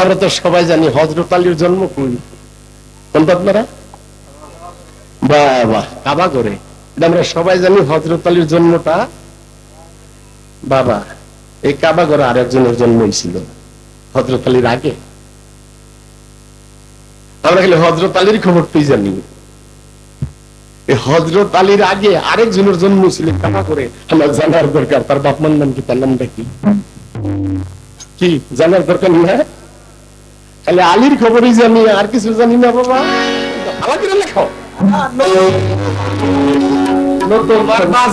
আমরা তো সবাই জানি হজরত আলীর জন্ম কই। কোনটা আপনারা বাহ কাবা করে আমরা সবাই জানি হজরত আলীর জন্মটা বাবা। এই কাবা করে আরেকজনের জন্ম হয়েছিল হজরত আলীর আগে। আমরা খালি হজরত আলীর খবরটাই জানি। এই হজরত আলীর আগে আরেকজনের জন্ম ছিল কাবা করে আমার জানার দরকার, তার বাপমার নাম কি, তার নামটা কি? কি জানার দরকার না খালি আলীর খবরই জানি আর কিছু জানি না বাবা। ভালো লেখো।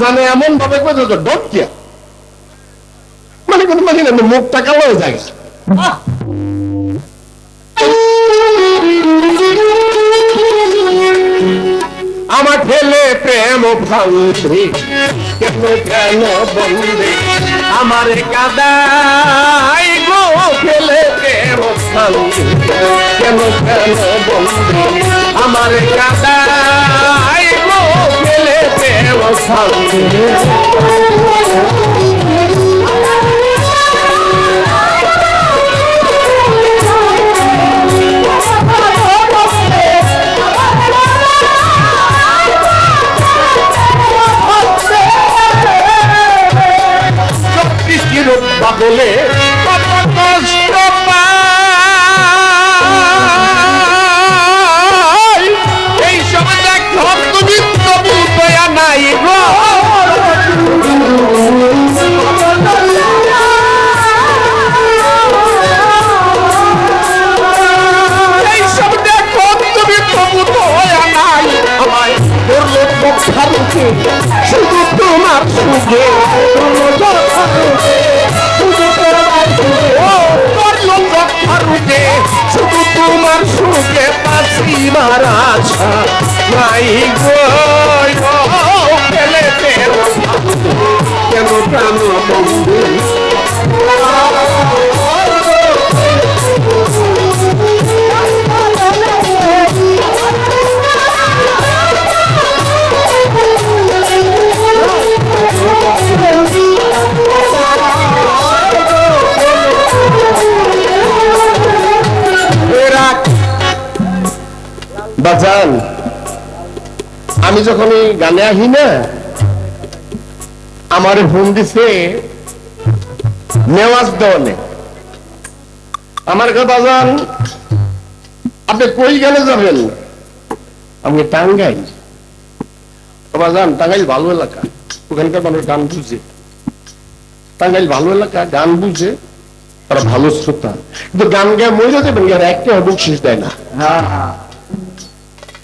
জানে এমন ভাবে ডট কিয়া মানে কোন মানে না মুখটা কালো হয়ে যায়। আমার ঠেলে প্রেম ভাঙছে কেন কেন বন্ধে আমার প্রেম ভাঙছে কেন কেন বন্ধে আমার কাদাই গো ফেলে প্রেম শুধু তোমার সুখে শুধু তোমার সুখে বাঁচি মারা নাই গো কেন প্রাণ বন্ধু? বাজান আমি যখন এই গানে আহি না, আমার ফোন দিছে নেওয়াজ দেওয়ানে। আমার কথা বাজান, আপনি কই গেলে যাবেন? আমি টাঙ্গাইল। বাজান, টাঙ্গাইল ভালো এলাকা। ওখানকার মানুষ গান বুঝে। টাঙ্গাইল ভালো এলাকা, গান বুঝে। তারা ভালো শ্রোতা। কিন্তু গান গায়ে মরে আর একটা বকশিস দেয় না।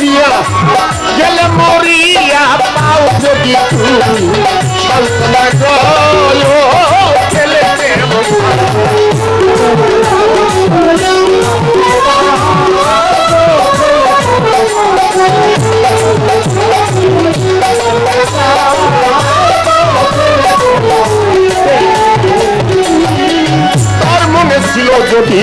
মিয়া গেলে মরিয়া পাও যদি সান্ত্বনা গো গেলে প্রেম। তার মনে ছিল যদি